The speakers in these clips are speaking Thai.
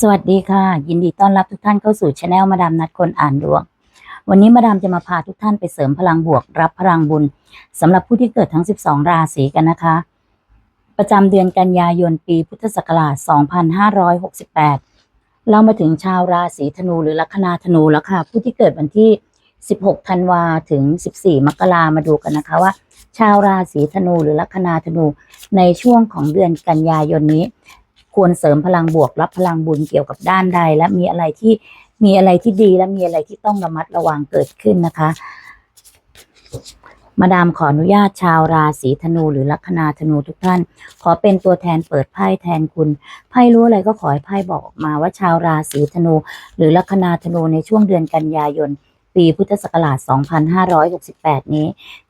สวัสดีค่ะ ยินดีต้อนรับทุกท่านเข้าสู่ช anel มาดามนัดคนอ่านดวง วันนี้มาดามจะมาพาทุกท่านไปเสริมพลังบวกรับพลังบุญสำหรับผู้ที่เกิดทั้ง 12 ราศีกันนะคะ ประจำเดือนกันยายนปีพุทธศักราช 2568 เรามาถึงชาวราศีธนูหรือลัคนาธนูแล้วค่ะ ผู้ที่เกิดวันที่ 16 ธันวาถึง 14 มกรามาดูกันนะคะว่า ชาวราศีธนูหรือลัคนาธนูในช่วงของเดือนกันยายนนี้ ควรเสริมพลังบวกรับพลังบุญเกี่ยวกับด้านใด และมีอะไรที่มีอะไรที่ดีและมีอะไรที่ต้องระมัดระวังเกิดขึ้นนะคะ มาดามขออนุญาตชาวราศีธนูหรือลัคนาธนูทุกท่าน ขอเป็นตัวแทนเปิดไพ่แทนคุณไพ่รู้อะไรก็ขอให้ไพ่บอกออกมาว่าชาวราศีธนู หรือลัคนาธนูในช่วงเดือนกันยายนปีพุทธศักราช 2568 นี้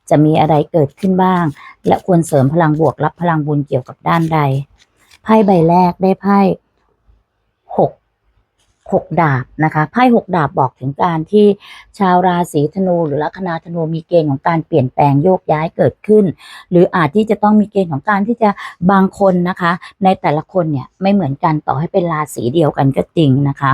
จะมีอะไรเกิดขึ้นบ้าง และควรเสริมพลังบวกรับพลังบุญเกี่ยวกับด้านใด ไพ่ใบแรกได้ไพ่หกหกดาบนะคะไพ่หกดาบบอกถึงการที่ชาวราศีธนูหรือลัคนาธนูมีเกณฑ์ของการเปลี่ยนแปลงโยกย้ายเกิดขึ้น หรืออาจที่จะต้องมีเกณฑ์ของการที่จะบางคนนะคะ ในแต่ละคนเนี่ยไม่เหมือนกันต่อให้เป็นราศีเดียวกันก็จริงนะคะ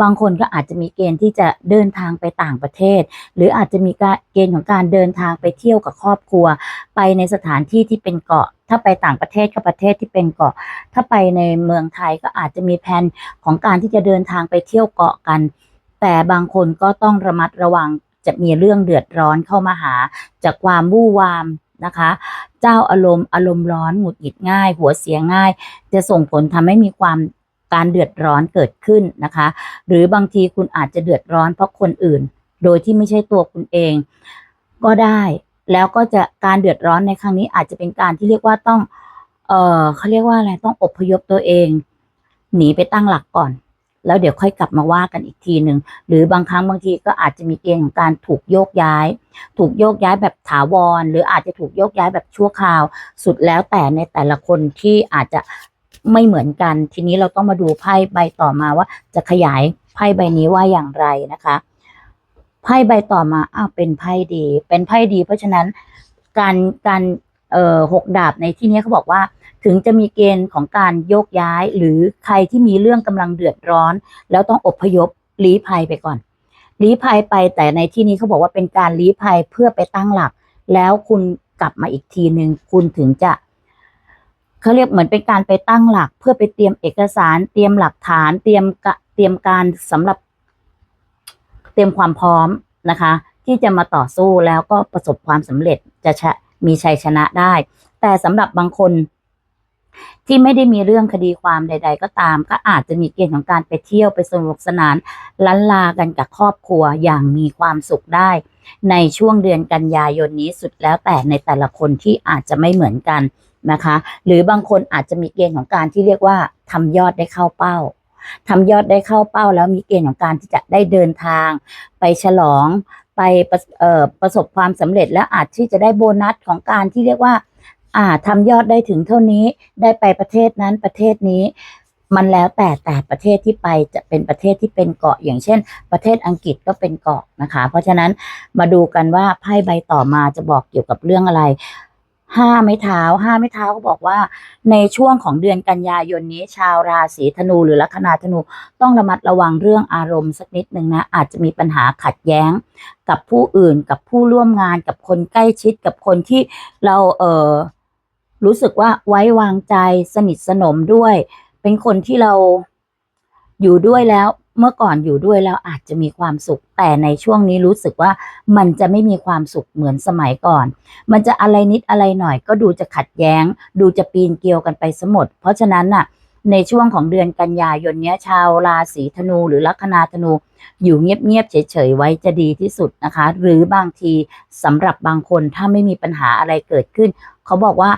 บางคนก็อาจจะมีเกณฑ์ที่จะเดินทางไปต่างประเทศ หรืออาจจะมีเกณฑ์ของการเดินทางไปเที่ยวกับครอบครัว ไปในสถานที่ที่เป็นเกาะถ้าไปต่างประเทศก็ประเทศที่เป็นเกาะ ถ้าไปในเมืองไทยก็อาจจะมีแผนของการที่จะเดินทางไปเที่ยวเกาะกัน แต่บางคนก็ต้องระมัดระวังจะมีเรื่องเดือดร้อนเข้ามาหา จากความวู่วามนะคะ เจ้าอารมณ์อารมณ์ร้อนหงุดหงิดง่าย หัวเสียง่าย จะส่งผลทำให้มีความการเดือดร้อนเกิดขึ้นนะคะ หรือบางทีคุณอาจจะเดือดร้อนเพราะคนอื่น โดยที่ไม่ใช่ตัวคุณเอง ก็ได้ แล้วก็จะการเดือดร้อนในครั้งนี้อาจจะเป็นการที่เรียกว่าต้อง เออเขาเรียกว่าอะไรต้องอบพยพตัวเอง หนีไปตั้งหลักก่อน แล้วเดี๋ยวค่อยกลับมาว่ากันอีกทีหนึ่งหรือบางครั้งบางทีก็อาจจะมีเกณฑ์ของการถูกโยกย้าย ถูกโยกย้ายแบบถาวร หรืออาจจะถูกโยกย้ายแบบชั่วคราว สุดแล้วแต่ในแต่ละคนที่อาจจะไม่เหมือนกัน ทีนี้เราต้องมาดูไพ่ใบต่อมาว่าจะขยายไพ่ใบนี้ว่าอย่างไรนะคะ ไพ่ใบต่อมาอ้าวเป็นไพ่ดี เป็นไพ่ดี เพราะฉะนั้นการการเอ่อหกดาบในที่นี้เขาบอกว่า ถึงจะมีเกณฑ์ของการโยกย้าย หรือใครที่มีเรื่องกำลังเดือดร้อน แล้วต้องอพยพลี้ภัยไปก่อนลี้ภัยไปแต่ในที่นี้เขาบอกว่าเป็นการลี้ภัยเพื่อไปตั้งหลัก แล้วคุณกลับมาอีกทีหนึ่งคุณถึงจะเขาเรียกเหมือนเป็นการไปตั้งหลัก เพื่อไปเตรียมเอกสาร เตรียมหลักฐาน เตรียมเตรียมการสำหรับ เตรียมความพร้อมนะคะ ที่จะมาต่อสู้แล้วก็ประสบความสำเร็จจะชะมีชัยชนะได้ แต่สำหรับบางคน ที่ไม่ได้มีเรื่องคดีความใด ๆ ก็ตาม ก็อาจจะมีเกณฑ์ของการไปเที่ยวไปสนุกสนานล้านลากันกับครอบครัวอย่างมีความสุขได้ ในช่วงเดือนกันยายนนี้สุดแล้วแต่ในแต่ละคนที่อาจจะไม่เหมือนกันนะคะ หรือบางคนอาจจะมีเกณฑ์ของการที่เรียกว่าทำยอดได้เข้าเป้า ทำยอดได้เข้าเป้า แล้วมีเกณฑ์ของการที่จะได้เดินทาง ไปฉลองไปประประสบความสำเร็จและอาจที่จะได้โบนัสของการที่เรียกว่าอ่าทำยอดได้ถึงเท่านี้ได้ไปประเทศนั้นประเทศนี้มันแล้วแต่แต่ประเทศที่ไปจะเป็นประเทศที่เป็นเกาะอย่างเช่น ประเทศอังกฤษก็เป็นเกาะนะคะ เพราะฉะนั้นมาดูกันว่าไพ่ใบต่อมาจะบอกเกี่ยวกับเรื่องอะไร ห้าไม้เท้าห้าไม้เท้าก็บอกว่า ในช่วงของเดือนกันยายนนี้ ชาวราศีธนูหรือลัคนาธนูต้องระมัดระวังเรื่องอารมณ์สักนิดหนึ่งนะ อาจจะมีปัญหาขัดแย้งกับผู้อื่นกับผู้ร่วมงานกับคนใกล้ชิดกับคนที่เราเออรู้สึกว่าไว้วางใจสนิทสนมด้วย เป็นคนที่เรา อยู่ด้วยแล้วเมื่อก่อนอยู่ด้วยแล้วอาจจะมีความสุข แต่ในช่วงนี้รู้สึกว่ามันจะไม่มีความสุขเหมือนสมัยก่อน มันจะอะไรนิดอะไรหน่อยก็ดูจะขัดแย้ง ดูจะปีนเกลียวกันไปสมด เพราะฉะนั้นน่ะในช่วงของเดือนกันยายนเนี้ยชาวราศีธนูหรือลัคนาธนู อยู่เงียบๆเฉยๆไว้จะดีที่สุดนะคะ หรือบางทีสำหรับบางคนถ้าไม่มีปัญหาอะไรเกิดขึ้น เขาบอกว่า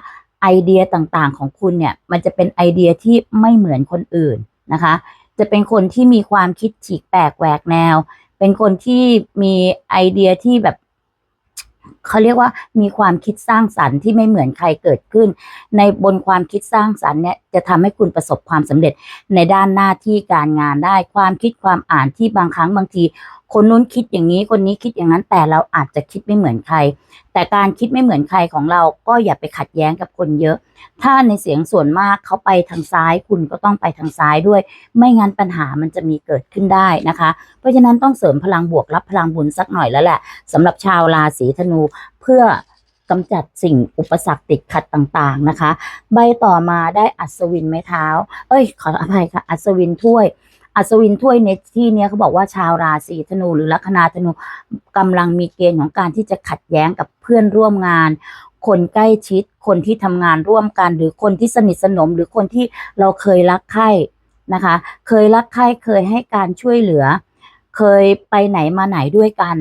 ไอเดียต่างๆของคุณเนี่ยมันจะเป็นไอเดียที่ไม่เหมือนคนอื่นนะคะ จะเป็นคนที่มีความคิดฉีกแปลกแหวกแนว เป็นคนที่มีไอเดียที่แบบเขาเรียกว่ามีความคิดสร้างสรรค์ที่ไม่เหมือนใครเกิดขึ้น ในบนความคิดสร้างสรรค์เนี่ยจะทำให้คุณประสบความสำเร็จในด้านหน้าที่การงานได้ความคิดความอ่านที่บางครั้งบางที คนนู้นคิดอย่างนี้คนนี้คิดอย่างนั้นแต่เราอาจจะคิดไม่เหมือนใคร แต่การคิดไม่เหมือนใครของเราก็อย่าไปขัดแย้งกับคนเยอะ ถ้าในเสียงส่วนมากเขาไปทางซ้าย คุณก็ต้องไปทางซ้ายด้วย ไม่งั้นปัญหามันจะมีเกิดขึ้นได้นะคะ เพราะฉะนั้นต้องเสริมพลังบวกรับพลังบุญสักหน่อยแล้วแหละสำหรับชาวราศีธนูเพื่อกำจัดสิ่งอุปสรรคติดขัดต่างๆนะคะ ใบต่อมาได้อัศวินไม้เท้า เอ้ย ขออภัยค่ะ อัศวินถ้วย อัศวินถ้วยในที่นี้เขาบอกว่าชาวราศีธนู หรือลัคนาธนูกำลังมีเกณฑ์ของการที่จะขัดแย้งกับเพื่อนร่วมงาน คนใกล้ชิด คนที่ทำงานร่วมกัน หรือคนที่สนิทสนม หรือคนที่เราเคยรักใคร่นะคะ เคยรักใคร่เคยให้การช่วยเหลือ เคยไปไหนมาไหนด้วยกัน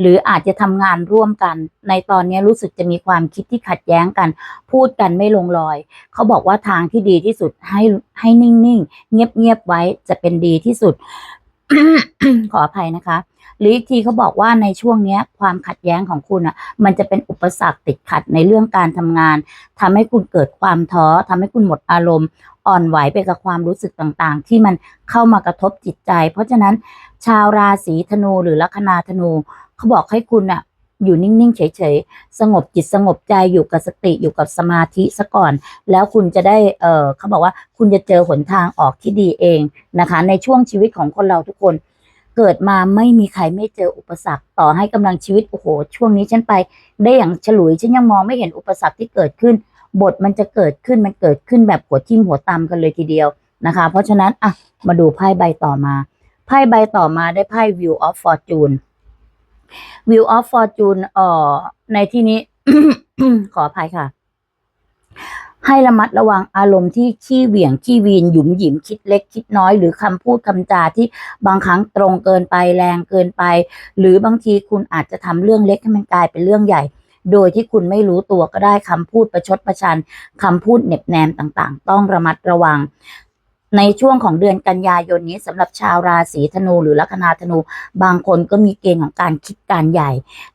หรืออาจจะทำงานร่วมกัน ในตอนนี้รู้สึกจะมีความคิดที่ขัดแย้งกัน พูดกันไม่ลงรอย เขาบอกว่าทางที่ดีที่สุดให้ให้นิ่งๆ เงียบๆไว้จะเป็นดีที่สุด ขออภัยนะคะหรืออีกทีเขาบอกว่าในช่วงเนี้ยความขัดแย้งของคุณอะ มันจะเป็นอุปสรรคติดขัดในเรื่องการทำงานทำให้คุณเกิดความท้อทำให้คุณหมดอารมณ์ อ่อนไหวไปกับความรู้สึกต่างๆ ที่มันเข้ามากระทบจิตใจ เพราะฉะนั้นชาวราศีธนูหรือลัคนาธนู เขาบอกให้คุณอะอยู่นิ่งๆ เฉยๆ สงบจิตสงบใจอยู่กับสติอยู่กับสมาธิซะก่อน แล้วคุณจะได้ เออเขาบอกว่าคุณจะเจอหนทางออกที่ดีเองนะคะ ในช่วงชีวิตของคนเราทุกคน เกิดมาไม่มีใครไม่เจออุปสรรค ต่อให้กำลังชีวิต โอ้โห ช่วงนี้ฉันไป ได้อย่างฉลุย ฉันยังมองไม่เห็นอุปสรรคที่เกิดขึ้น บทมันจะเกิดขึ้น มันเกิดขึ้นแบบหัวทิ่มหัวตำกันเลยทีเดียวนะคะ เพราะฉะนั้น อะ มาดูไพ่ใบต่อมา ไพ่ใบต่อมาได้ไพ่ View of Fortune View of Fortune เอ่อในที่นี้ ขออภัยค่ะ ให้ระมัดระวังอารมณ์ที่ขี้เหวี่ยงขี้วีนหยุมหยิมคิดเล็กคิดน้อย หรือคำพูดคำจาที่บางครั้งตรงเกินไปแรงเกินไป หรือบางทีคุณอาจจะทำเรื่องเล็กให้มันกลายเป็นเรื่องใหญ่ โดยที่คุณไม่รู้ตัวก็ได้คำพูดประชดประชันคำพูดเน็บแนมต่างๆ ต้องระมัดระวัง ในช่วงของเดือนกันยายนนี้สำหรับชาวราศีธนูหรือลัคนาธนู บางคนก็มีเกณฑ์ของการคิดการใหญ่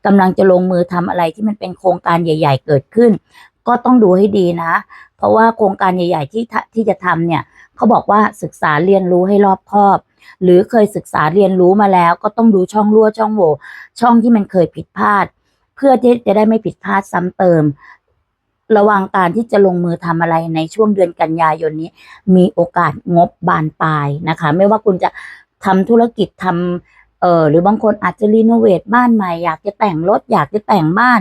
กำลังจะลงมือทำอะไรที่มันเป็นโครงการใหญ่ ๆ เกิดขึ้น ก็ต้องดูให้ดีนะ เพราะว่าโครงการใหญ่ ๆ ที่ที่จะทำเนี่ยเขาบอกว่าศึกษาเรียนรู้ให้รอบคอบ หรือเคยศึกษาเรียนรู้มาแล้ว ก็ต้องดูช่องรั่วช่องโหว่ช่องที่มันเคยผิดพลาด เพื่อที่จะได้ไม่ผิดพลาดซ้ำเติม ระวังการที่จะลงมือทำอะไรในช่วงเดือนกันยายนนี้ มีโอกาสงบบานปลายนะคะ ไม่ว่าคุณจะทำธุรกิจทำเออหรือบางคนอาจจะรีโนเวทบ้านใหม่ อยากจะแต่งรถ อยากจะแต่งบ้าน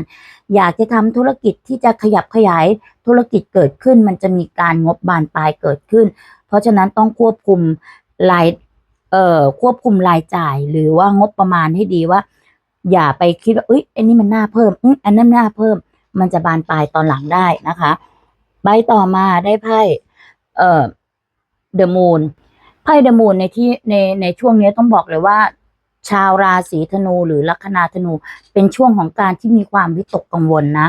อยากจะทำธุรกิจที่จะขยับขยายธุรกิจเกิดขึ้น มันจะมีการงบบานปลายเกิดขึ้น เพราะฉะนั้นต้องควบคุมรายเอ่อควบคุมรายจ่ายหรือว่างบประมาณให้ดีว่า อย่าไปคิดว่าเอ้ยอันนี้มันน่าเพิ่มอืมอันนั้นน่าเพิ่ม มันจะบานปลายตอนหลังได้นะคะ ใบต่อมาได้ไพ่เอ่อเดอะมูนไพ่เดอะมูนในที่ในในช่วงนี้ต้องบอกเลยว่า ชาวราศีธนูหรือลัคนาธนู เป็นช่วงของการที่มีความวิตกกังวลนะ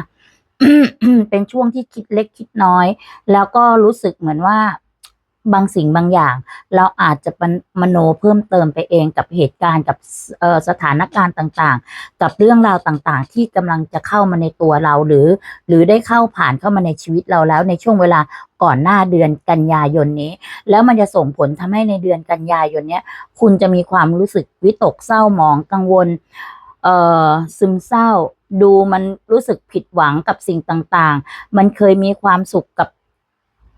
เป็นช่วงที่คิดเล็กคิดน้อย แล้วก็รู้สึกเหมือนว่า บางสิ่งบางอย่าง เราอาจจะมโนเพิ่มเติมไปเองกับเหตุการณ์กับสถานการณ์ต่างๆ กับเรื่องราวต่างๆ ที่กำลังจะเข้ามาในตัวเราหรือ หรือได้เข้าผ่านเข้ามาในชีวิตเราแล้วในช่วงเวลาก่อนหน้าเดือนกันยายนนี้ แล้วมันจะส่งผลทำให้ในเดือนกันยายนนี้คุณจะมีความรู้สึกวิตกเศร้าหมองกังวลเอ่อซึมเศร้า ดูมันรู้สึกผิดหวังกับสิ่งต่างๆ มันเคยมีความสุขกับ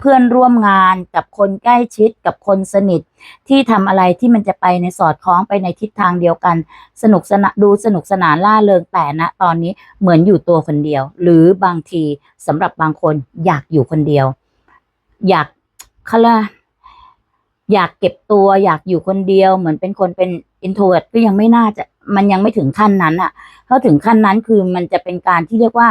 พื่อนร่วมงานกับคนใกล้ชิดกับคนสนิท ที่ทำอะไรที่มันจะไปในสอดคล้องไปในทิศทางเดียวกัน สนุกสนานดูสนุกสนานล่าเริงแต่ณตอนนี้เหมือนอยู่ตัวคนเดียว หรือบางทีสำหรับบางคนอยากอยู่คนเดียว อยากเขาเรียอะอยากเก็บตัวอยากอยู่คนเดียว เหมือนเป็นคนเป็น introvert ก็ยังไม่น่าจะมันยังไม่ถึงขั้นนั้นอะเพราะถึงขั้นนั้นคือมันจะเป็นการที่เรียกว่า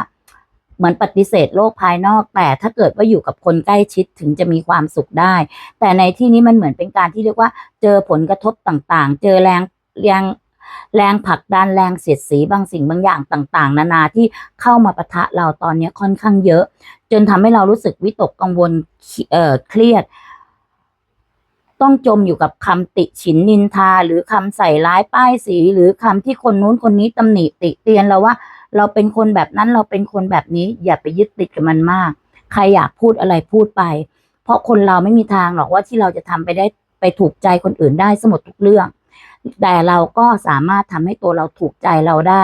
เหมือนปฏิเสธโลกภายนอก แต่ถ้าเกิดว่าอยู่กับคนใกล้ชิดถึงจะมีความสุขได้ แต่ในที่นี้มันเหมือนเป็นการที่เรียกว่า เจอผลกระทบต่างๆ เจอแรงแรงแรงผลักดันแรงเสียดสีบางสิ่งบางอย่างต่าง ๆ นานาที่เข้ามาปะทะเราตอนนี้ค่อนข้างเยอะ จนทำให้เรารู้สึกวิตกกังวลเอ่อเครียด ต้องจมอยู่กับคำติฉินนินทา หรือคำใส่ร้ายป้ายสี หรือคำที่คนนู้นคนนี้ตำหนิติเตียนเราว่า เราเป็นคนแบบนั้นเราเป็นคนแบบนี้ อย่าไปยึดติดกับมันมาก ใครอยากพูดอะไรพูดไป เพราะคนเราไม่มีทางหรอกว่าที่เราจะทำไปได้ไปถูกใจคนอื่นได้สมดทุกเรื่อง แต่เราก็สามารถทำให้ตัวเราถูกใจเราได้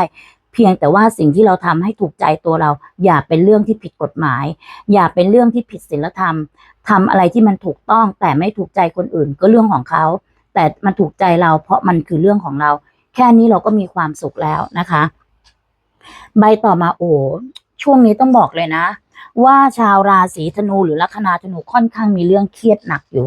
เพียงแต่ว่าสิ่งที่เราทำให้ถูกใจตัวเรา อย่าเป็นเรื่องที่ผิดกฎหมาย อย่าเป็นเรื่องที่ผิดศีลธรรมทำอะไรที่มันถูกต้องแต่ไม่ถูกใจคนอื่นก็เรื่องของเขาแต่มันถูกใจเราเพราะมันคือเรื่องของเรา แค่นี้เราก็มีความสุขแล้วนะคะ ใบต่อมาโอ้ช่วงนี้ต้องบอกเลยนะ ว่าชาวราศีธนูหรือลัคนาธนูค่อนข้างมีเรื่องเครียดหนักอยู่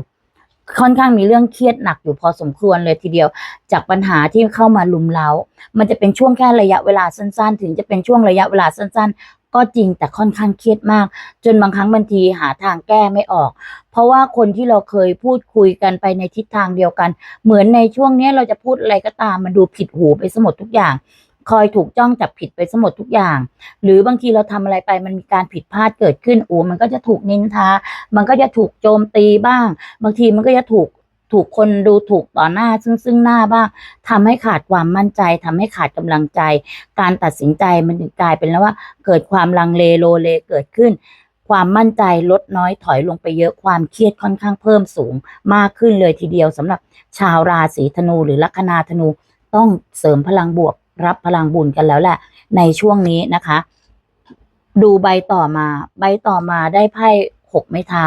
ค่อนข้างมีเรื่องเครียดหนักอยู่พอสมควรเลยทีเดียว จากปัญหาที่เข้ามาลุมเล้า มันจะเป็นช่วงแค่ระยะเวลาสั้น ๆ ถึงจะเป็นช่วงระยะเวลาสั้น ๆ ก็จริงแต่ค่อนข้างเครียดมาก จนบางครั้งบางทีหาทางแก้ไม่ออก เพราะว่าคนที่เราเคยพูดคุยกันไปในทิศทางเดียวกัน เหมือนในช่วงนี้เราจะพูดอะไรก็ตามมันดูผิดหูไปสมดทุกอย่าง คอยถูกจ้องจับผิดไปสมดทุกอย่าง หรือบางทีเราทำอะไรไปมันมีการผิดพลาดเกิดขึ้นโอ้มันก็จะถูกนินทา มันก็จะถูกโจมตีบ้าง บางทีมันก็จะถูกถูกคนดูถูกต่อหน้าซึ่งซึ่งหน้าบ้างทำให้ขาดความมั่นใจทำให้ขาดกำลังใจ การตัดสินใจมันถึงกลายเป็นแล้วว่า เกิดความลังเลโลเลเกิดขึ้น ความมั่นใจลดน้อยถอยลงไปเยอะความเครียดค่อนข้างเพิ่มสูง มากขึ้นเลยทีเดียวสำหรับชาวราศีธนูหรือลัคนาธนูต้องเสริมพลังบวก รับพลังบุญกันแล้วแหละ ในช่วงนี้นะคะ ดูใบต่อมา ใบต่อมาได้ไพ่หกไม้เท้า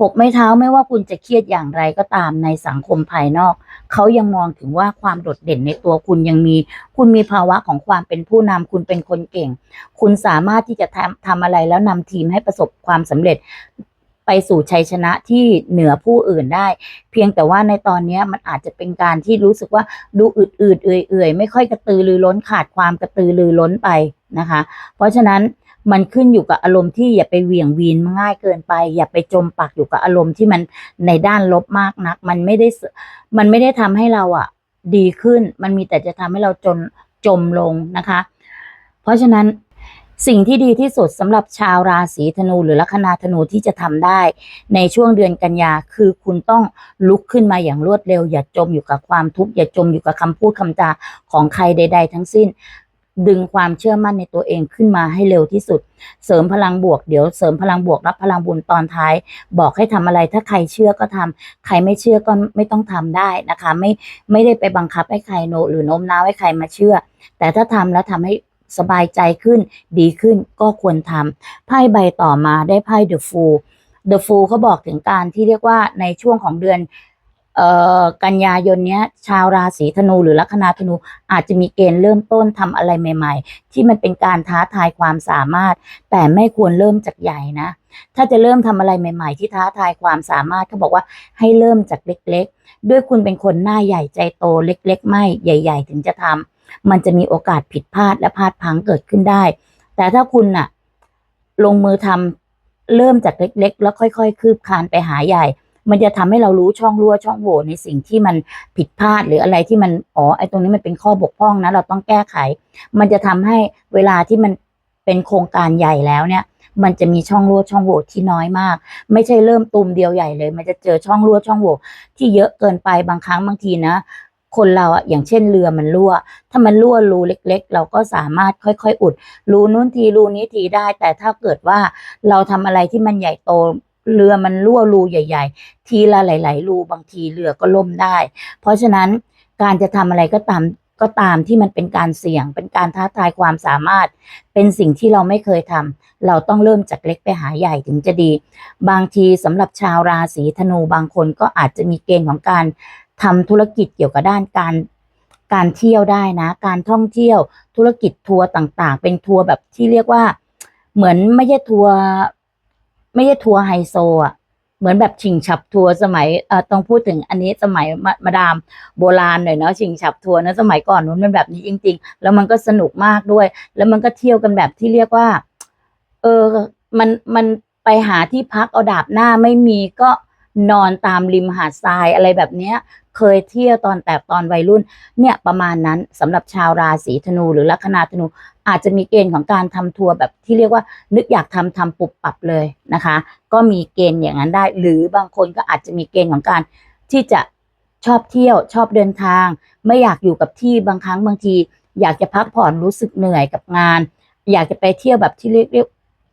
หกไม้เท้าไม่ว่าคุณจะเครียดอย่างไรก็ตามในสังคมภายนอก เขายังมองถึงว่าความโดดเด่นในตัวคุณยังมี คุณมีภาวะของความเป็นผู้นำคุณเป็นคนเก่ง คุณสามารถที่จะทำทำอะไรแล้วนำทีมให้ประสบความสำเร็จ ไปสู่ชัยชนะที่เหนือผู้อื่นได้ เพียงแต่ว่าในตอนนี้มันอาจจะเป็นการที่รู้สึกว่าดูอืดๆเอื่อยๆ ไม่ค่อยกระตือรือร้นขาดความกระตือรือร้นไปนะคะ เพราะฉะนั้นมันขึ้นอยู่กับอารมณ์ที่อย่าไปเหวี่ยงวีนง่ายเกินไป อย่าไปจมปักอยู่กับอารมณ์ที่มันในด้านลบมากนัก มันไม่ได้มันไม่ได้ทำให้เราอะดีขึ้น มันมีแต่จะทำให้เราจนจมลงนะคะ เพราะฉะนั้น สิ่งที่ดีที่สุดสำหรับชาวราศีธนูหรือลัคนาธนูที่จะทำได้ ในช่วงเดือนกันยาคือคุณต้องลุกขึ้นมาอย่างรวดเร็ว อย่าจมอยู่กับความทุกข์อย่าจมอยู่กับคำพูดคำจาของใครใด ๆ ทั้งสิ้น ดึงความเชื่อมั่นในตัวเองขึ้นมาให้เร็วที่สุด เสริมพลังบวกเดี๋ยวเสริมพลังบวกรับพลังบุญตอนท้าย บอกให้ทำอะไรถ้าใครเชื่อก็ทำใครไม่เชื่อก็ไม่ต้องทำได้นะคะ ไม่ไม่ได้ไปบังคับให้ใครโนหรือโน้มน้าวให้ใครมาเชื่อ แต่ถ้าทำแล้วทำให้ สบายใจขึ้น ดีขึ้นก็ควรทำไพ่ใบต่อมาได้ไพ่ The Fool The Fool เขาบอกถึงการที่เรียกว่าในช่วงของเดือนออกันยายนเนี้ยชาวราศีธนูหรือลัคนาธนูอาจจะมีเกณฑ์เริ่มต้นทำอะไรใหม่ ๆ ที่มันเป็นการท้าทายความสามารถ แต่ไม่ควรเริ่มจากใหญ่นะ ถ้าจะเริ่มทำอะไรใหม่ ๆ ที่ท้าทายความสามารถเขาบอกว่าให้เริ่มจากเล็ก ๆ ด้วยคุณเป็นคนหน้าใหญ่ใจโตเล็ก ๆ ไม่ใหญ่ ๆ ถึงจะทำ มันจะมีโอกาสผิดพลาดและพลาดพังเกิดขึ้นได้ แต่ถ้าคุณน่ะ ลงมือทำเริ่มจากเล็ก ๆ แล้วค่อย ๆ คืบคานไปหาใหญ่ มันจะทำให้เรารู้ช่องรั่วช่องโหว่ในสิ่งที่มันผิดพลาดหรืออะไรที่มันอ๋อไอ้ตรงนี้มันเป็นข้อบกพร่องนะ เราต้องแก้ไข มันจะทำให้เวลาที่มันเป็นโครงการใหญ่แล้วเนี่ย มันจะมีช่องรั่วช่องโหว่ที่น้อยมาก ไม่ใช่เริ่มตุมเดียวใหญ่เลย มันจะเจอช่องรั่วช่องโหว่ที่เยอะเกินไปบางครั้งบางทีนะ คนเราอะอย่างเช่นเรือมันรั่ว ถ้ามันรั่วรูเล็ก ๆ เราก็สามารถค่อยๆ อุด รูนู้นทีรูนี้ทีได้ แต่ถ้าเกิดว่าเราทำอะไรที่มันใหญ่โตเรือมันรั่วรูใหญ่ ๆ ทีละหลาย ๆ รูบางทีเรือก็ล่มได้ เพราะฉะนั้นการจะทำอะไรก็ตามก็ตามที่มันเป็นการเสี่ยง เป็นการท้าทายความสามารถ เป็นสิ่งที่เราไม่เคยทำเราต้องเริ่มจากเล็กไปหาใหญ่ถึงจะดี บางทีสำหรับชาวราศีธนูบางคนก็อาจจะมีเกณฑ์ของการ ทำธุรกิจเกี่ยวกับด้านการการเที่ยวได้นะ การท่องเที่ยวธุรกิจทัวร์ต่างๆ เป็นทัวร์แบบที่เรียกว่า เหมือนไม่ใช่ทัวร์ไม่ใช่ทัวร์ไฮโซอะเหมือนแบบชิงฉับทัวร์สมัยเอ่อต้องพูดถึงอันนี้สมัยมามาดามโบราณหน่อยเนาะชิงฉับทัวร์นะสมัยก่อนมันเป็นแบบนี้จริง ๆ แล้วมันก็สนุกมากด้วย แล้วมันก็เที่ยวกันแบบที่เรียกว่า เออมันมันไปหาที่พักเอาดาบหน้าไม่มีก็นอนตามริมหาดทรายอะไรแบบเนี้ย เคยเที่ยวตอนแต่ตอนวัยรุ่นเนี่ยประมาณนั้นสำหรับชาวราศีธนูหรือลัคนาธนู อาจจะมีเกณฑ์ของการทำทัวร์แบบที่เรียกว่านึกอยากทำทำปุบปับเลยนะคะ ก็มีเกณฑ์อย่างนั้นได้ หรือบางคนก็อาจจะมีเกณฑ์ของการที่จะชอบเที่ยวชอบเดินทาง ไม่อยากอยู่กับที่บางครั้งบางที อยากจะพักผ่อนรู้สึกเหนื่อยกับงาน อยากจะไปเที่ยวแบบที่เรียก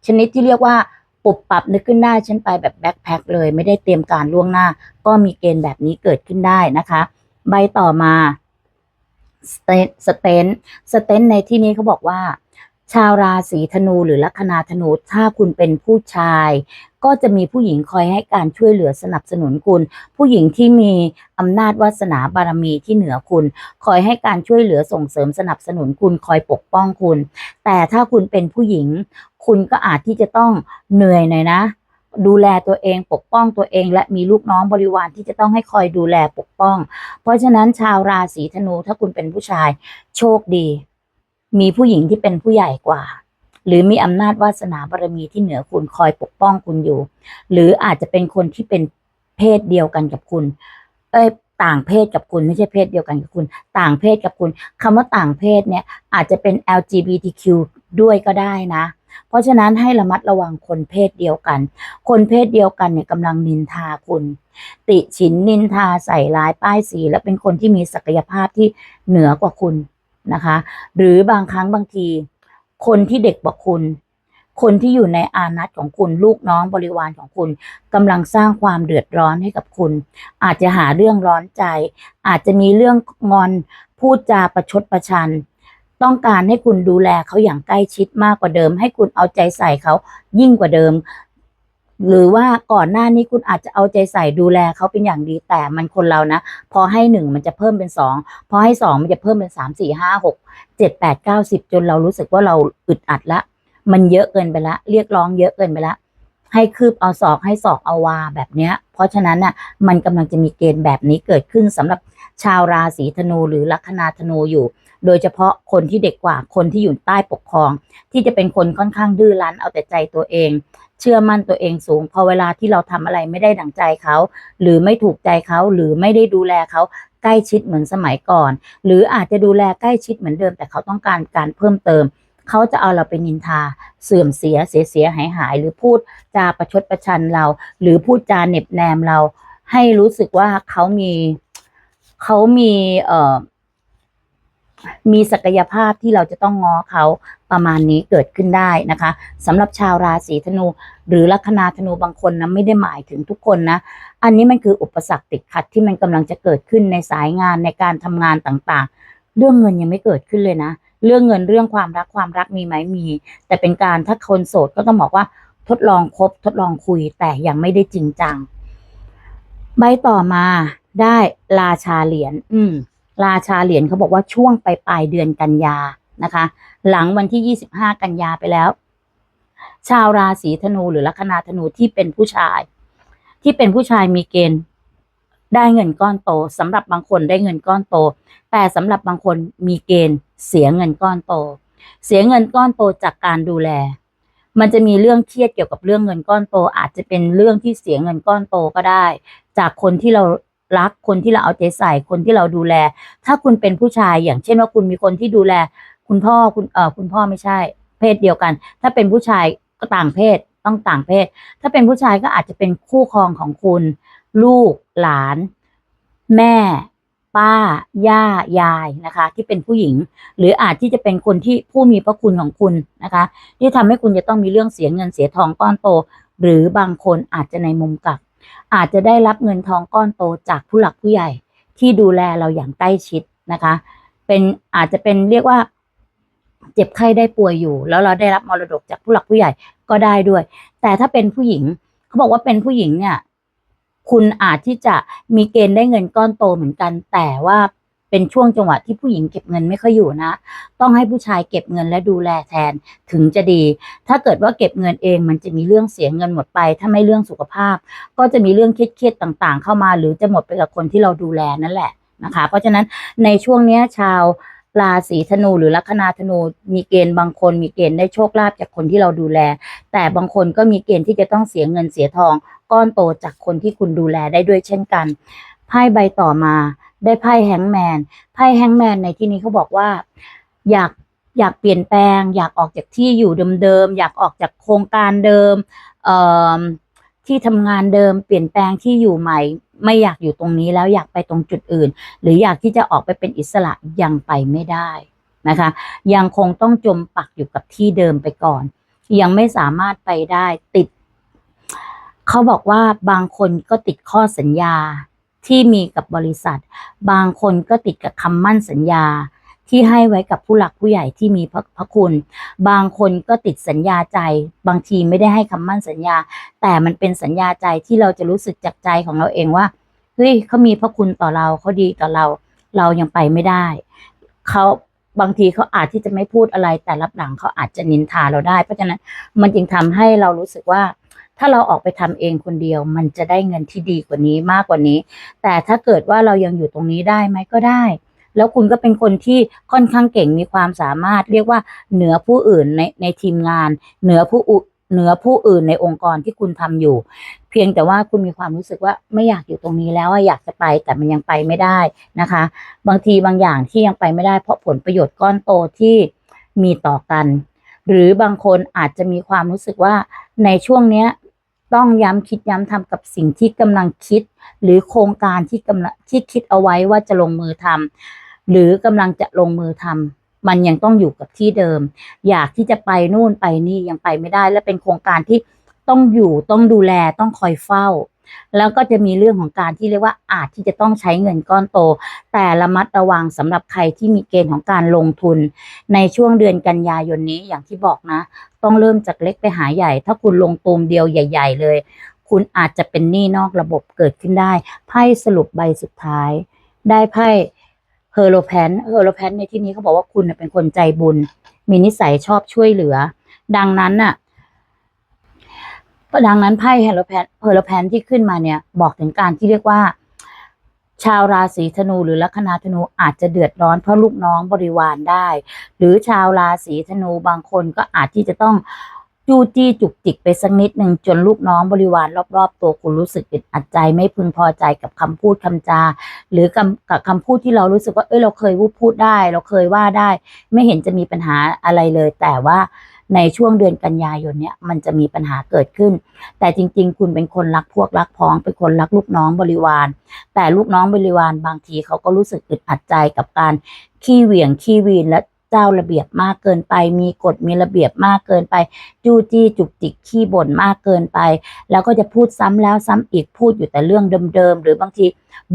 ชนิดที่เรียกว่า ปุบปับนึกขึ้นได้ฉันไปแบบแบ็คแพ็คเลยไม่ได้เตรียมการล่วงหน้า ก็มีเกณฑ์แบบนี้เกิดขึ้นได้นะคะ ใบต่อมาสเตนสเตนสเตนในที่นี้เขาบอกว่า ชาวราศีธนูหรือลัคนาธนูถ้าคุณเป็นผู้ชาย ก็จะมีผู้หญิงคอยให้การช่วยเหลือสนับสนุนคุณ ผู้หญิงที่มีอำนาจวาสนาบารมีที่เหนือคุณ คอยให้การช่วยเหลือส่งเสริมสนับสนุนคุณคอยปกป้องคุณ แต่ถ้าคุณเป็นผู้หญิง คุณก็อาจที่จะต้องเหนื่อยหน่อยนะ ดูแลตัวเองปกป้องตัวเอง และมีลูกน้องบริวารที่จะต้องให้คอยดูแลปกป้อง เพราะฉะนั้นชาวราศีธนูถ้าคุณเป็นผู้ชาย โชคดี มีผู้หญิงที่เป็นผู้ใหญ่กว่า หรือมีอำนาจวาสนาบารมีที่เหนือคุณคอยปกป้องคุณอยู่ หรืออาจจะเป็นคนที่เป็นเพศเดียวกันกับคุณ เอ้ยต่างเพศกับคุณไม่ใช่เพศเดียวกันกับคุณ ต่างเพศกับคุณคำว่าต่างเพศเนี่ยอาจจะเป็น LGBTQ ด้วยก็ได้นะ เพราะฉะนั้นให้ระมัดระวังคนเพศเดียวกัน คนเพศเดียวกันเนี่ยกำลังนินทาคุณ ติฉินนินทาใส่ร้ายป้ายสี และเป็นคนที่มีศักยภาพที่เหนือกว่าคุณนะคะ หรือบางครั้งบางที คนที่เด็กกว่าคุณคนที่อยู่ในอานัตของคุณลูกน้องบริวารของคุณกำลังสร้างความเดือดร้อนให้กับคุณ อาจจะหาเรื่องร้อนใจ อาจจะมีเรื่องงอนพูดจาประชดประชัน ต้องการให้คุณดูแลเขาอย่างใกล้ชิดมากกว่าเดิม ให้คุณเอาใจใส่เขายิ่งกว่าเดิม หรือว่าก่อนหน้านี้คุณอาจจะเอาใจใส่ดูแลเขาเป็นอย่างดีแต่มันคนเรานะ พอให้หนึ่งมันจะเพิ่มเป็นสองพอให้สองมันจะเพิ่มเป็นสามสี่ห้าหกเจ็ดแปดเก้าสิบจนเรารู้สึกว่าเราอึดอัดละ มันเยอะเกินไปละ เรียกร้องเยอะเกินไปละให้คืบเอาศอกให้ศอกเอาวาแบบเนี้ย เพราะฉะนั้นน่ะมันกำลังจะมีเกณฑ์แบบนี้เกิดขึ้นสำหรับชาวราศีธนูหรือลัคนาธนูอยู่ โดยเฉพาะคนที่เด็กกว่าคนที่อยู่ใต้ปกครอง ที่จะเป็นคนค่อนข้างดื้อรั้นเอาแต่ใจตัวเอง เชื่อมั่นตัวเองสูง พอเวลาที่เราทำอะไรไม่ได้ดั่งใจเขา หรือไม่ถูกใจเขาหรือไม่ได้ดูแลเขาใกล้ชิดเหมือนสมัยก่อน หรืออาจจะดูแลใกล้ชิดเหมือนเดิม แต่เขาต้องการการเพิ่มเติม เขาจะเอาเราไปนินทา เสื่อมเสียเสียเสียหายหาย หรือพูดจาประชดประชันเรา หรือพูดจาเหน็บแนมเรา ให้รู้สึกว่าเขามีเขามีเอ่อ มีศักยภาพที่เราจะต้องง้อเขาประมาณนี้เกิดขึ้นได้นะคะสำหรับชาวราศีธนู หรือลัคนาธนูบางคนนะไม่ได้หมายถึงทุกคนนะ อันนี้มันคืออุปสรรคติดขัดที่มันกำลังจะเกิดขึ้นในสายงานในการทำงานต่างๆ เรื่องเงินยังไม่เกิดขึ้นเลยนะ เรื่องเงินเรื่องความรักความรักมีไหมมี แต่เป็นการถ้าคนโสดก็ต้องบอกว่าทดลองคบทดลองคุยแต่ยังไม่ได้จริงจัง ใบต่อมาได้ราชาเหรียญอืม ราชาเหรียญเขาบอกว่าช่วงปลายปลายเดือนกันยานะคะ หลังวันที่ 25 กันยาไปแล้ว ชาวราศีธนูหรือลัคนาธนูที่เป็นผู้ชาย ที่เป็นผู้ชายมีเกณฑ์ได้เงินก้อนโตสำหรับบางคนได้เงินก้อนโต แต่สำหรับบางคนมีเกณฑ์เสียเงินก้อนโต เสียเงินก้อนโตจากการดูแล มันจะมีเรื่องเครียดเกี่ยวกับเรื่องเงินก้อนโต อาจจะเป็นเรื่องที่เสียเงินก้อนโตก็ได้ จากคนที่เรา รักคนที่เราเอาใจใส่คนที่เราดูแล ถ้าคุณเป็นผู้ชายอย่างเช่นว่าคุณมีคนที่ดูแล คุณพ่อคุณเอ่อคุณพ่อไม่ใช่ เพศเดียวกัน ถ้าเป็นผู้ชายก็ต่างเพศต้องต่างเพศ ถ้าเป็นผู้ชายก็อาจจะเป็นคู่ครองของคุณ ลูกหลาน แม่ ป้า ย่า ยายนะคะ ที่เป็นผู้หญิง หรืออาจที่จะเป็นคนที่ผู้มีพระคุณของคุณนะคะ ที่ทำให้คุณจะต้องมีเรื่องเสียเงินเสียทองก้อนโต หรือบางคนอาจจะในมุมกลับ อาจจะได้รับเงินทองก้อนโตจากผู้หลักผู้ใหญ่ที่ดูแลเราอย่างใกล้ชิดนะคะ เป็นอาจจะเป็นเรียกว่า เจ็บไข้ได้ป่วยอยู่ แล้วเราได้รับมรดกจากผู้หลักผู้ใหญ่ก็ได้ด้วย แต่ถ้าเป็นผู้หญิงเขาบอกว่าเป็นผู้หญิงเนี่ย คุณอาจที่จะมีเกณฑ์ได้เงินก้อนโตเหมือนกัน แต่ว่า เป็นช่วงจังหวะที่ผู้หญิงเก็บเงินไม่ค่อยอยู่นะ ต้องให้ผู้ชายเก็บเงินและดูแลแทนถึงจะดี ถ้าเกิดว่าเก็บเงินเองมันจะมีเรื่องเสียเงินหมดไป ถ้าไม่เรื่องสุขภาพ ก็จะมีเรื่องเครียดๆต่างๆ เข้ามา หรือจะหมดไปกับคนที่เราดูแลนั่นแหละนะคะ เพราะฉะนั้นในช่วงเนี้ยชาวราศีธนูหรือลัคนาธนูมีเกณฑ์บางคนมีเกณฑ์ได้โชคลาภจากคนที่เราดูแล แต่บางคนก็มีเกณฑ์ที่จะต้องเสียเงินเสียทอง ก้อนโตจากคนที่คุณดูแลได้ด้วยเช่นกันไพ่ใบต่อมา ได้ไพ่แฮงแมนไพ่แฮงแมนในที่นี้เขาบอกว่า อยากอยากเปลี่ยนแปลง อยากออกจากที่อยู่เดิมๆอยากออกจากโครงการเดิมเอ่อที่ทำงานเดิมเปลี่ยนแปลงที่อยู่ใหม่ ไม่อยากอยู่ตรงนี้แล้วอยากไปตรงจุดอื่น หรืออยากที่จะออกไปเป็นอิสระยังไปไม่ได้นะคะ ยังคงต้องจมปักอยู่กับที่เดิมไปก่อน ยังไม่สามารถไปได้ติด เขาบอกว่าบางคนก็ติดข้อสัญญา ที่มีกับบริษัท บางคนก็ติดกับคำมั่นสัญญาที่ให้ไว้กับผู้หลักผู้ใหญ่ที่มีพระพระคุณ บางคนก็ติดสัญญาใจ บางทีไม่ได้ให้คำมั่นสัญญา แต่มันเป็นสัญญาใจที่เราจะรู้สึกจากใจของเราเองว่าเฮ้ยเขามีพระคุณต่อเราเขาดีต่อเรา เรายังไปไม่ได้เขาบางทีเขาอาจที่จะไม่พูดอะไรแต่รับหลังเขาอาจจะนินทาเราได้ เพราะฉะนั้นมันจึงทำให้เรารู้สึกว่า ถ้าเราออกไปทำเองคนเดียว มันจะได้เงินที่ดีกว่านี้มากกว่านี้ แต่ถ้าเกิดว่าเรายังอยู่ตรงนี้ได้ไหมก็ได้ แล้วคุณก็เป็นคนที่ค่อนข้างเก่งมีความสามารถ เรียกว่าเหนือผู้อื่นในในทีมงาน เหนือผู้อุเหนือผู้อื่นในองค์กรที่คุณทำอยู่ เพียงแต่ว่าคุณมีความรู้สึกว่าไม่อยากอยู่ตรงนี้แล้วอะอยากจะไปแต่มันยังไปไม่ได้นะคะ บางทีบางอย่างที่ยังไปไม่ได้เพราะผลประโยชน์ก้อนโตที่มีต่อกัน หรือบางคนอาจจะมีความรู้สึกว่าในช่วงเนี้ย ต้องย้ำคิดย้ำทำกับสิ่งที่กำลังคิด หรือโครงการที่กำลังที่คิดเอาไว้ว่าจะลงมือทำหรือกำลังจะลงมือทำมันยังต้องอยู่กับที่เดิม อยากที่จะไปนู่นไปนี่ยังไปไม่ได้ และเป็นโครงการที่ต้องอยู่ต้องดูแลต้องคอยเฝ้า แล้วก็จะมีเรื่องของการที่เรียกว่าอาจที่จะต้องใช้เงินก้อนโต แต่ระมัดระวังสำหรับใครที่มีเกณฑ์ของการลงทุน ในช่วงเดือนกันยายนนี้อย่างที่บอกนะ ต้องเริ่มจากเล็กไปหาใหญ่ ถ้าคุณลงตูมเดียวใหญ่ ๆ เลย คุณอาจจะเป็นหนี้นอกระบบเกิดขึ้นได้ ไพ่สรุปใบสุดท้าย ได้ไพ่เฮอโรแพนเฮอโรแพนในที่นี้เขาบอกว่าคุณเป็นคนใจบุญ มีนิสัยชอบช่วยเหลือ ดังนั้นน่ะดังนั้นไพ่เฮอโรแพนเฮอโรแพนที่ขึ้นมาเนี่ย บอกถึงการที่เรียกว่า ชาวราศีธนูหรือลัคนาธนูอาจจะเดือดร้อนเพราะลูกน้องบริวารได้ หรือชาวราศีธนูบางคนก็อาจที่จะต้องจู้จี้จุกจิกไปสักนิดหนึ่งจนลูกน้องบริวารรอบๆ ตัวคุณรู้สึกอึดอัดใจไม่พึงพอใจกับคำพูดคำจา หรือกับกับคำพูดที่เรารู้สึกว่าเอ้ยเราเคยพูดได้ เราเคยว่าได้ ไม่เห็นจะมีปัญหาอะไรเลย แต่ว่า ในช่วงเดือนกันยายนเนี่ยมันจะมีปัญหาเกิดขึ้น แต่จริง ๆ คุณเป็นคนรักพวกรักพ้องเป็นคนรักลูกน้องบริวาร แต่ลูกน้องบริวารบางทีเขาก็รู้สึกอึดอัดใจกับการขี้เหวี่ยงขี้วีนและเจ้าระเบียบมากเกินไป มีกฎมีระเบียบมากเกินไป จู้จี้จุกจิกขี้บ่นมากเกินไป แล้วก็จะพูดซ้ำแล้วซ้ำอีกพูดอยู่แต่เรื่องเดิมๆหรือบางที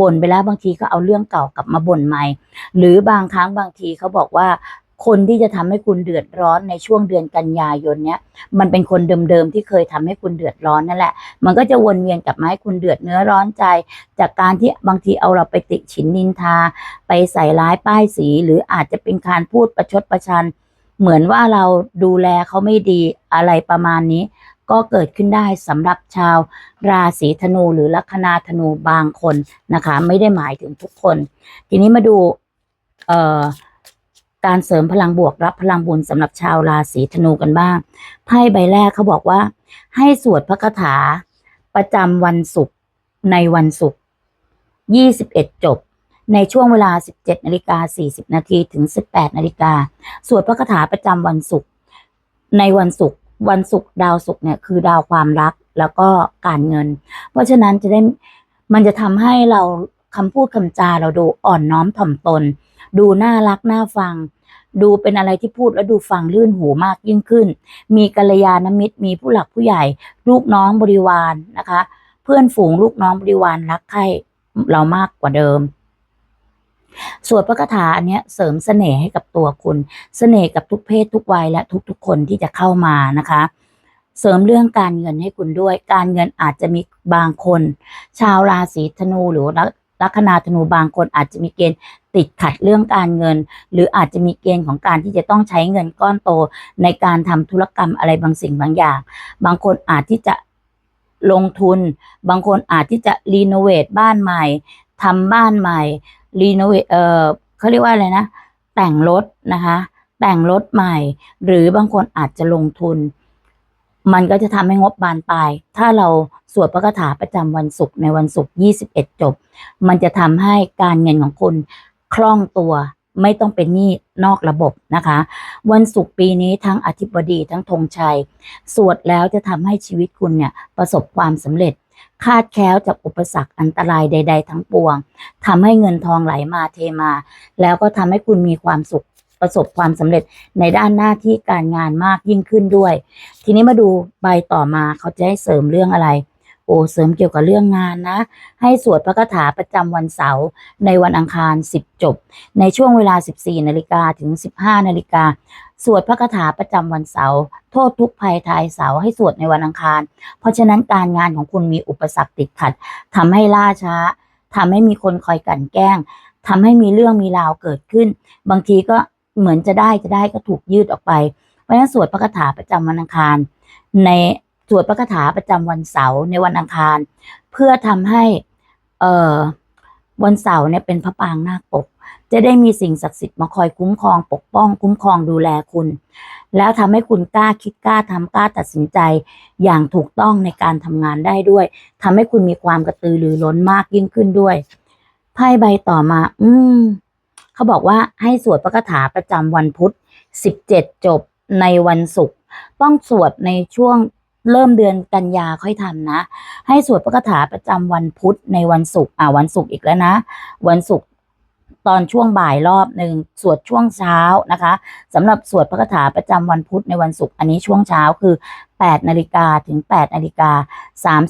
บ่นไปแล้วบางทีก็เอาเรื่องเก่ากลับมาบ่นใหม่ หรือบางครั้งบางทีเขาบอกว่า คนที่จะทำให้คุณเดือดร้อนในช่วงเดือนกันยายนเนี้ยมันเป็นคนเดิมๆที่เคยทำให้คุณเดือดร้อนนั่นแหละ มันก็จะวนเวียนกลับมาให้คุณเดือดเนื้อร้อนใจ จากการที่บางทีเอาเราไปติฉินนินทา ไปใส่ร้ายป้ายสี หรืออาจจะเป็นการพูดประชดประชัน เหมือนว่าเราดูแลเขาไม่ดีอะไรประมาณนี้ ก็เกิดขึ้นได้สำหรับชาว ราศีธนูหรือลัคนาธนูบางคนนะคะ ไม่ได้หมายถึงทุกคน ทีนี้มาดู เอ่อ การเสริมพลังบวกรับพลังบุญสำหรับชาวราศีธนูกันบ้าง ไพ่ใบแรกเขาบอกว่า ให้สวดพระคาถา ประจำวันศุกร์ในวันศุกร์21จบ ในช่วงเวลา17นาฬิกา40นาทีถึง18นาฬิกาสวดพระคาถาประจำวันศุกร์ในวันศุกร์วันศุกร์ดาวศุกร์เนี่ยคือดาวความรักแล้วก็การเงิน เพราะฉะนั้นจะได้มันจะทำให้เราคำพูดคำจาเราดูอ่อนน้อมถ่อมตน ดูน่ารักน่าฟัง ดูเป็นอะไรที่พูดแล้วดูฟังลื่นหูมากยิ่งขึ้น มีกัลยาณมิตร มีผู้หลักผู้ใหญ่ ลูกน้องบริวารนะคะ เพื่อนฝูงลูกน้องบริวารรักใคร่เรามากกว่าเดิม สวดพระคาถาอันเนี้ยเสริมเสน่ห์ให้กับตัวคุณเสน่ห์กับทุกเพศทุกวัยและทุกๆ คนที่จะเข้ามานะคะ เสริมเรื่องการเงินให้คุณด้วย การเงินอาจจะมีบางคน ชาวราศีธนูหรือ ลัคนาธนูบางคนอาจจะมีเกณฑ์ติดขัดเรื่องการเงิน หรืออาจจะมีเกณฑ์ของการที่จะต้องใช้เงินก้อนโตในการทำธุรกรรมอะไรบางสิ่งบางอย่าง บางคนอาจที่จะลงทุน บางคนอาจที่จะรีโนเวทบ้านใหม่ทำบ้านใหม่รีโนเวทเออเขาเรียกว่าอะไรนะ แต่งรถนะคะ แต่งรถใหม่ หรือบางคนอาจจะลงทุน มันก็จะทำให้งบบานปลายถ้าเรา สวดพระคาถาประจำวันศุกร์ในวันศุกร์21จบ มันจะทำให้การเงินของคุณคล่องตัวไม่ต้องเป็นหนี้นอกระบบนะคะ วันศุกร์ปีนี้ทั้งอธิบดีทั้งธงชัย สวดแล้วจะทำให้ชีวิตคุณเนี่ยประสบความสำเร็จ คาดแคล้วจากอุปสรรคอันตรายใด ๆ ทั้งปวงทำให้เงินทองไหลมาเทมา แล้วก็ทำให้คุณมีความสุขประสบความสำเร็จในด้านหน้าที่การงานมากยิ่งขึ้นด้วย ทีนี้มาดูใบต่อมาเขาจะให้เสริมเรื่องอะไร โอ้เสริมเกี่ยวกับเรื่องงานนะ ให้สวดพระคาถาประจำวันเสาร์ในวันอังคาร 10 จบ ในช่วงเวลา 14 นาฬิกาถึง 15 นาฬิกาสวดพระคาถาประจำวันเสาร์โทษทุกภัยทายเสาร์ให้สวดในวันอังคาร เพราะฉะนั้นการงานของคุณมีอุปสรรคติดขัดทำให้ล่าช้าทำให้มีคนคอยกั่นแกล้งทำให้มีเรื่องมีราวเกิดขึ้น บางทีก็เหมือนจะได้จะได้ก็ถูกยืดออกไปเพราะฉะนั้นสวดพระคาถาประจำวันอังคาร ใน สวดพระคาถาประจำวันเสาร์ในวันอังคาร เพื่อทำให้เอ่อวันเสาร์เนี่ยเป็นพระปางนาคปก จะได้มีสิ่งศักดิ์สิทธิ์มาคอยคุ้มครองปกป้อง คุ้มครองดูแลคุณ แล้วทำให้คุณกล้าคิดกล้าทำกล้าตัดสินใจอย่างถูกต้องในการทำงานได้ด้วยทำให้คุณมีความกระตือรือร้นมากยิ่งขึ้นด้วยไพ่ใบต่อมา อืมเขาบอกว่าให้สวดพระคาถาประจำวันพุธสิบเจ็ดจบในวันศุกร์ต้องสวดในช่วง เริ่มเดือนกันยาค่อยทำนะ ให้สวดพระคาถาประจำวันพุธในวันศุกร์อ่าวันศุกร์อีกแล้วนะ วันศุกร์ตอนช่วงบ่ายรอบหนึ่งสวดช่วงเช้านะคะสำหรับสวดพระคาถาประจำวันพุธในวันศุกร์อันนี้ช่วงเช้าคือ8นาฬิกาถึง8นาฬิกา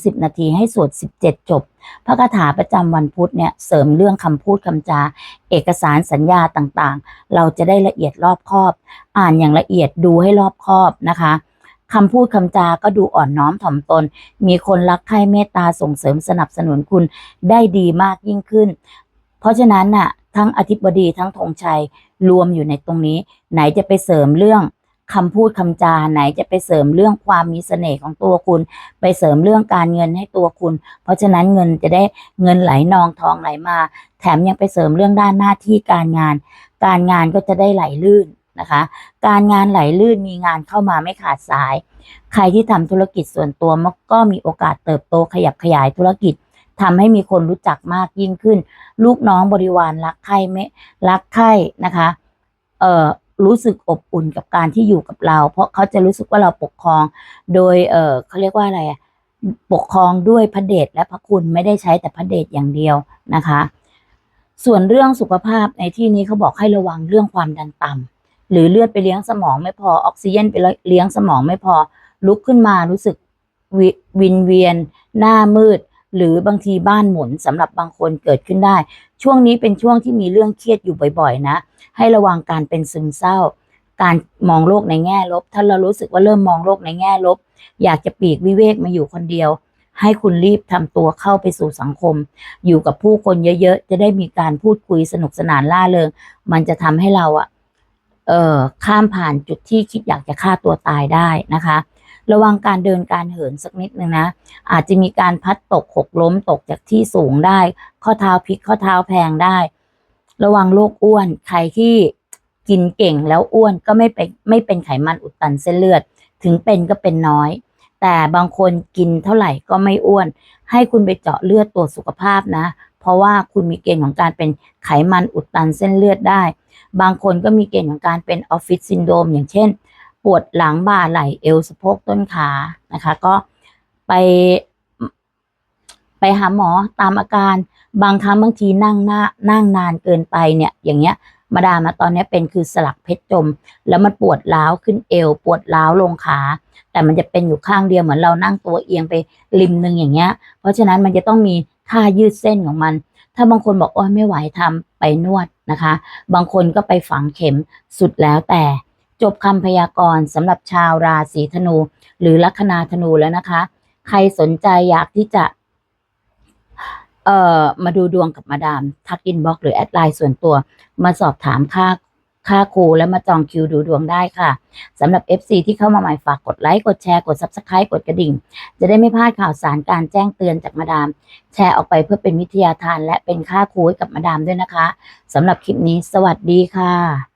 30 นาทีให้สวด 17 จบ พระคาถาประจำวันพุธเนี่ยเสริมเรื่องคำพูดคำจา เอกสารสัญญาต่างๆ เราจะได้ละเอียดรอบคอบ อ่านอย่างละเอียดดูให้รอบคอบนะคะ คำพูดคำจาก็ดูอ่อนน้อมถ่อมตน มีคนรักใคร่เมตตาส่งเสริมสนับสนุนคุณได้ดีมากยิ่งขึ้น เพราะฉะนั้นน่ะ ทั้งอธิบดีทั้งธงชัยรวมอยู่ในตรงนี้ ไหนจะไปเสริมเรื่องคำพูดคำจาไหนจะไปเสริมเรื่องความมีเสน่ห์ของตัวคุณ ไปเสริมเรื่องการเงินให้ตัวคุณ เพราะฉะนั้นเงินจะได้เงินไหลนองทองไหลมา แถมยังไปเสริมเรื่องด้านหน้าที่การงาน การงานก็จะได้ไหลลื่น นะคะ การงานไหลลื่นมีงานเข้ามาไม่ขาดสาย ใครที่ทำธุรกิจส่วนตัวมก็มีโอกาสเติบโตขยับขยายธุรกิจทำให้มีคนรู้จักมากยิ่งขึ้น ลูกน้องบริวารรักใคร่ไม่รักใคร่นะคะเอ่อรู้สึกอบอุ่นกับการที่อยู่กับเรา เพราะเขาจะรู้สึกว่าเราปกครอง โดยเออเขาเรียกว่าอะไรอะปกครองด้วยพระเดชและพระคุณไม่ได้ใช้แต่พระเดชอย่างเดียวนะคะ ส่วนเรื่องสุขภาพในที่นี้เขาบอกให้ระวังเรื่องความดันต่ำ หรือเลือดไปเลี้ยงสมองไม่พอออกซิเจนไปเลี้ยงสมองไม่พอ ลุกขึ้นมารู้สึกววินเวียน หน้ามืด หรือบางทีบ้านหมุนสำหรับบางคนเกิดขึ้นได้ ช่วงนี้เป็นช่วงที่มีเรื่องเครียดอยู่บ่อยๆ นะ ให้ระวังการเป็นซึมเศร้า การมองโลกในแง่ลบ ถ้าเรารู้สึกว่าเริ่มมองโลกในแง่ลบ อยากจะปีกวิเวกมาอยู่คนเดียว ให้คุณรีบทำตัวเข้าไปสู่สังคม อยู่กับผู้คนเยอะๆ จะได้มีการพูดคุยสนุกสนานล่าเริงมันจะทำให้เราอะ เอ่อข้ามผ่านจุดที่คิดอยากจะฆ่าตัวตายได้นะคะ ระวังการเดินการเหินสักนิดนึงนะ อาจจะมีการพัดตกหกล้มตกจากที่สูงได้ ข้อเท้าพลิกข้อเท้าแพงได้ ระวังโรคอ้วนใครที่กินเก่งแล้วอ้วนก็ไม่เป็นไม่เป็นไขมันอุดตันเส้นเลือด ถึงเป็นก็เป็นน้อย แต่บางคนกินเท่าไหร่ก็ไม่อ้วน ให้คุณไปเจาะเลือดตรวจสุขภาพนะ เพราะว่าคุณมีเกณฑ์ของการเป็นไขมันอุดตันเส้นเลือดได้ บางคนก็มีเกณฑ์ของการเป็นออฟฟิศซินโดรมอย่างเช่น ปวดหลังบ่าไหล่เอวสะโพกต้นขานะคะ ก็ไป ไปหาหมอตามอาการ บางครั้งบางทีนั่งหน้านั่งนานเกินไปเนี่ย อย่างเงี้ยมาดามาตอนนี้เป็นคือสลักเพชรจม แล้วมันปวดร้าวขึ้นเอว ปวดร้าวลงขา แต่มันจะเป็นอยู่ข้างเดียวเหมือนเรานั่งตัวเอียงไปริมหนึ่งอย่างเงี้ย เพราะฉะนั้นมันจะต้องมีท่ายืดเส้นของมัน ถ้าบางคนบอกโอ้ยไม่ไหวทำไปนวดนะคะ บางคนก็ไปฝังเข็มสุดแล้วแต่จบคำพยากรณ์สำหรับชาวราศีธนู หรือลัคนาธนูแล้วนะคะ ใครสนใจอยากที่จะ เอ่อมาดูดวงกับมาดาม ทักอินบ็อกหรือแอดไลน์ส่วนตัว มาสอบถามค่า ค่าครูและมาจองคิวดูดวงได้ค่ะสำหรับ FC ที่เข้ามาใหม่ฝากกดไลค์กดแชร์กด Subscribe กดกระดิ่ง จะได้ไม่พลาดข่าวสารการแจ้งเตือนจากมาดาม แชร์ออกไปเพื่อเป็นวิทยาทานและเป็นค่าครูให้กับมาดามด้วยนะคะสำหรับคลิปนี้ สวัสดีค่ะ